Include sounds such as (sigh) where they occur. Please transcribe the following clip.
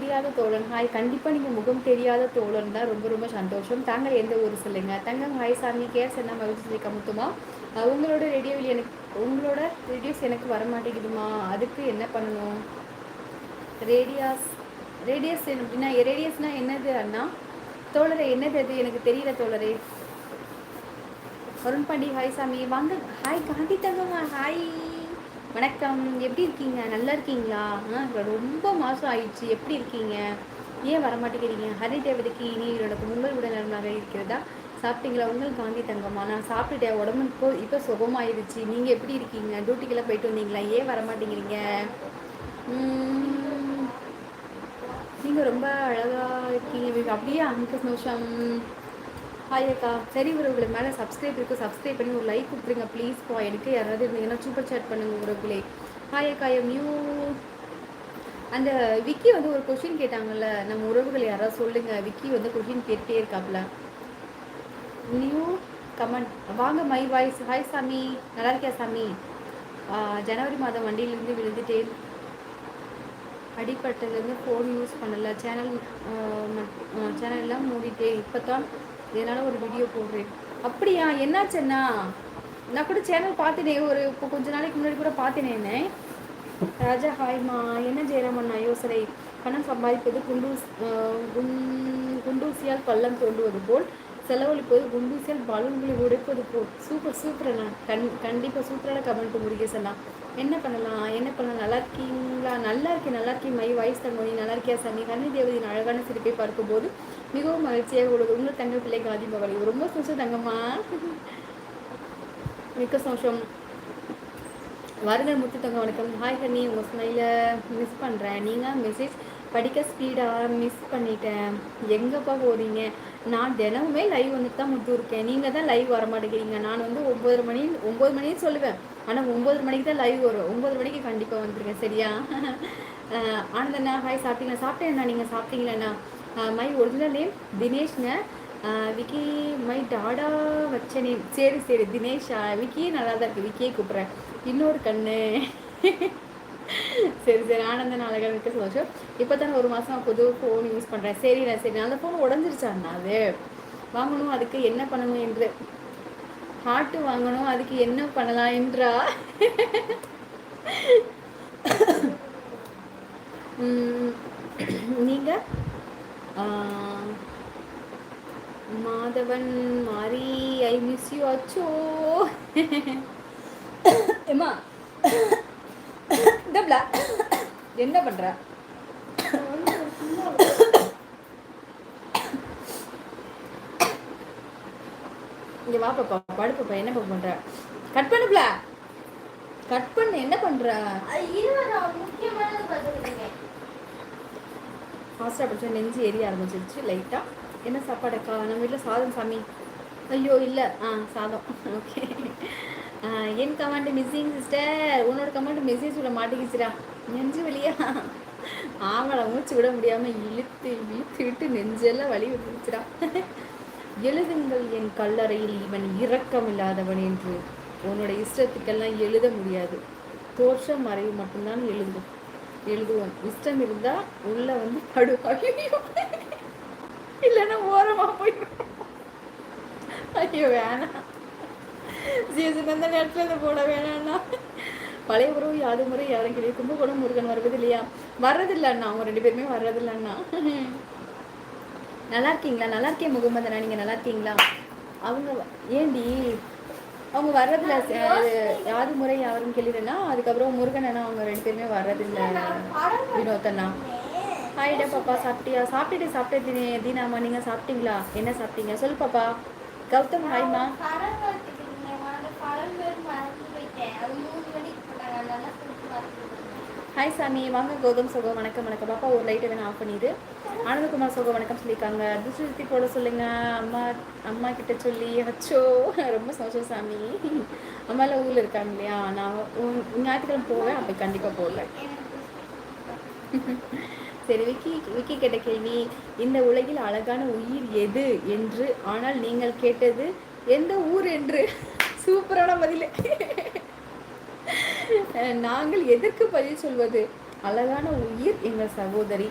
தெரியாத தோழன். ஹாய். கண்டிப்பாக நீங்கள் முகம் தெரியாத தோழன் தான். ரொம்ப ரொம்ப சந்தோஷம். தாங்கள் எந்த ஊர் சொல்லுங்க? தங்கம் ஹாய் சாமி கேஸ் என்ன மகிழ்ச்சி கமுத்துமா? உங்களோட ரேடியோவில் எனக்கு உங்களோட ரேடியோஸ் எனக்கு வர மாட்டேங்குதுமா அதுக்கு என்ன பண்ணணும்? ரேடியாஸ் ரேடியஸ் அப்படின்னா ரேடியஸ்னால் என்னது அண்ணா? தோழரை என்னது அது? எனக்கு தெரியல தோழரே. வருண் பாண்டி ஹாய் சாமி. வாங்க. ஹாய் காந்தி தங்கம்மா. ஹாய். வணக்கம். எப்படி இருக்கீங்க? நல்லா இருக்கீங்களா? ஆ ரொம்ப மாதம் ஆயிடுச்சு. எப்படி இருக்கீங்க? ஏன் வர மாட்டேங்கிறீங்க ஹரி தேவதைக்கு இனி எனக்கு உங்கள் உடல் நலமாக இருக்கிறதா? சாப்பிட்டீங்களா? உங்கள் காந்தி தங்கம்மா நான் சாப்பிட்டுட்டேன் உடம்பு இப்போ இப்போ சுகமாயிருச்சு நீங்கள் எப்படி இருக்கீங்க? டியூட்டிக்கெல்லாம் போயிட்டு வந்தீங்களா? ஏன் வர மாட்டேங்கிறீங்க நீங்கள் ரொம்ப அழகாக இருக்கீங்க. அப்படியே அங்கே சந்தோஷம். ஹாய் அக்கா. சரி உறவுகளை மேலே சப்ஸ்கிரைப் இருக்குது சப்ஸ்கிரைப் பண்ணி ஒரு லைக் கொடுத்துருங்க ப்ளீஸ் பா. எனக்கு யாராவது இருந்தீங்கன்னா சூப்பர் சேட் பண்ணுங்க உறவுகளே ஹாய் அக்கா. எம் நியூ அந்த விக்கி வந்து ஒரு கொஷின் கேட்டாங்கல்ல நம்ம உறவுகள் யாராவது சொல்லுங்கள் விக்கி வந்து கொஷின் கேட்டே இருக்காப்புல. நியூ கமெண்ட் வாங்க மை வாய்ஸ் ஹாய் சாமி. நல்லா இருக்கியா சாமி? ஜனவரி மாதம் வண்டியிலேருந்து விழுந்துட்டேன். அடிப்பட்டதுலேருந்து ஃபோன் யூஸ் பண்ணலை. சேனல் சேனல்லாம் மூடிட்டேன். இப்போ தான் இதனால் ஒரு வீடியோ போடுறேன். அப்படியா? என்னாச்சுன்னா? நான் கூட சேனல் பார்த்தினேன் ஒரு இப்போ கொஞ்ச நாளைக்கு முன்னாடி கூட பார்த்தினேன்னு ராஜா ஹாய்மா என்ன ஜெயராமண்ணா யோசனை? பணம் சம்பாதிப்பது குண்டூஸ் குண்டூசியால் பள்ளம் தோண்டுவது போல் செலவழிப்பது குண்டூசியால் பலூன்களை உடைப்பது போல் சூப்பர் சூப்பரண்ணா கண் கண்டிப்பாக சூப்பரான கமெண்ட் முருகேசண்ணா என்ன பண்ணலாம்? என்ன பண்ணலாம்? நல்லா இருக்கீங்களா? நல்லா இருக்கேன் நல்லா இருக்கேன் மை வாய்ஸ் தங்கோனி நல்லா இருக்கியா சாமி கண்ணி தேவதியின் அழகான சிரிப்பை பார்க்கும்போது மிகவும் மகிழ்ச்சியாக உள்ளது. உங்கள் தங்க பிள்ளை காதி ரொம்ப சந்தோஷம் தங்கம்மா. மிக்க சந்தோஷம். வருங்கள் முத்து தங்க வணக்கம். ஹாய் கண்ணி உங்கள் ஸ்மைலை மிஸ் பண்ணுறேன் நீங்கள் மெசேஜ் படிக்க ஸ்பீடாக மிஸ் பண்ணிட்டேன். எங்கேப்பா போகிறீங்க நான் தினமுமே லைவ் வந்துட்டு தான் முத்து இருக்கேன். நீங்கள் தான் லைவ் வர மாட்டேங்கிறீங்க நான் வந்து ஒம்பது மணி ஒம்பது மணின்னு சொல்லுவேன். ஆனால் ஒம்பது மணிக்கு தான் லைவ் வரும். ஒம்பது மணிக்கு கண்டிப்பாக வந்துருக்கேன் சரியா? ஆனந்தண்ணா ஹாய் சாப்பிட்டீங்களா? சாப்பிட்டேண்ணா நீங்கள் சாப்பிட்டீங்களா மை ஒரிஜினல் நேம் தினேஷ்ங்க. விக்கி மை டாடா வச்ச நேம் சரி சரி. தினேஷா? விக்கியே நல்லா தான் இருக்குது விக்கியே கூப்பிட்றேன். இன்னொரு கண்ணு. சரி சரி. ஆனந்தன் அழகாக இருக்க சந்தோஷம். இப்போ தானே ஒரு மாதம் புது ஃபோன் யூஸ் பண்ணுறேன் சரி. நான் சரி நல்ல ஃபோன் உடஞ்சிருச்சாண்ணா அது? வாங்கணும் அதுக்கு என்ன பண்ணணும் என்று. ஹார்ட்டு வாங்கணும் அதுக்கு என்ன பண்ணலாம் என்றா? நீங்கள் மாதவன் மாறி ஐ மிஸ் யூ அச்சோ. எம்மா டப்ளா என்ன பண்ற? இங்க வா பாப்பா படு பாப்பா என்ன பாப்பா பண்ற? கட் பண்ணுப்ல கட் பண்ணு என்ன பண்ற? ஃபாஸ்ட்டாக படிச்சா நெஞ்சு எரிய ஆரம்பிச்சிருச்சு லைட்டாக என்ன சாப்பாடுக்கா நம்ம வீட்டில் சாதம் சாமி. ஐயோ இல்லை. ஆ சாதம். (laughs) ஓகே என் கமெண்ட் மிஸ்ஸிங் சிஸ்டர் உன்னோட கமெண்ட் மெசேஜ் விட மாட்டேங்குச்சுடா. நெஞ்சு வழியா ஆமாடா மூச்சு விட முடியாமல் இழுத்து இழுத்து விட்டு நெஞ்செல்லாம் வலி விட்டுருச்சுடா. எழுதுங்கள் என் கல்லறையில் இவன் இரக்கம் இல்லாதவன் என்று. உன்னோட இஷ்டத்துக்கெல்லாம் எழுத முடியாது. தோற்றம் மறைவு மட்டும்தான் எழுதும். எழுதுவோம். இஷ்டம் இருந்தால் உள்ள வந்து படு இல்லைன்னா ஓரமாக போயிடும் ஐயோ வேணாம். சீசன் அந்த நேரத்தில் போட வேணாம்னா. பழைய உறவு யாது முறை யாரும் கிடையாது கும்பகோணம் முருகன் வருவது இல்லையா வர்றதில்ல அண்ணா அவங்க ரெண்டு பேருமே வர்றதில்ல அண்ணா நல்லா இருக்கீங்களா நல்லா இருக்கேன் முகமதனா நீங்கள் நல்லா இருக்கீங்களா அவங்க ஏண்டி? அவங்க வர்றதில்ல யாது முறை யாரும் கேள்வினா அதுக்கப்புறம் முருகன் அண்ணா அவங்க ரெண்டு பேருமே வர்றதில்ல வினோத்தண்ணா. ஹாய்டா பாப்பா சாப்பிட்டியா? சாப்பிட்டுட்டு சாப்பிட்டு தீனாமா நீங்கள் சாப்பிட்டீங்களா? என்ன சாப்பிட்டீங்க? சொல்லு பாப்பா. கௌதம் ஹாய்மா ஹாய் சாமி வாங்க கௌதம் சோகம் வணக்கம் வணக்கம். பாப்பா ஒரு லைட்டை வேணும் ஆஃப் பண்ணிடு. ஆனந்தகுமார் சோகம் வணக்கம் சொல்லியிருக்காங்க. அதிர்ஷ்டி போட சொல்லுங்க. அம்மா அம்மா கிட்ட சொல்லி அச்சோ ரொம்ப சந்தோஷம் சாமி. அம்மாலாம் ஊரில் இருக்காங்க இல்லையா? நான் ஞாயிற்றுக்கிழமை போவேன் அப்போ கண்டிப்பாக போகல. சரி விக்கி விக்கி கேட்ட கேள்வி இந்த உலகில் அழகான உயிர் எது என்று? ஆனால் நீங்கள் கேட்டது எந்த ஊர் என்று? சூப்பரான பதில். நாங்கள் எதற்கு பதில் சொல்வது? அழகான உயிர் எங்கள் சகோதரி.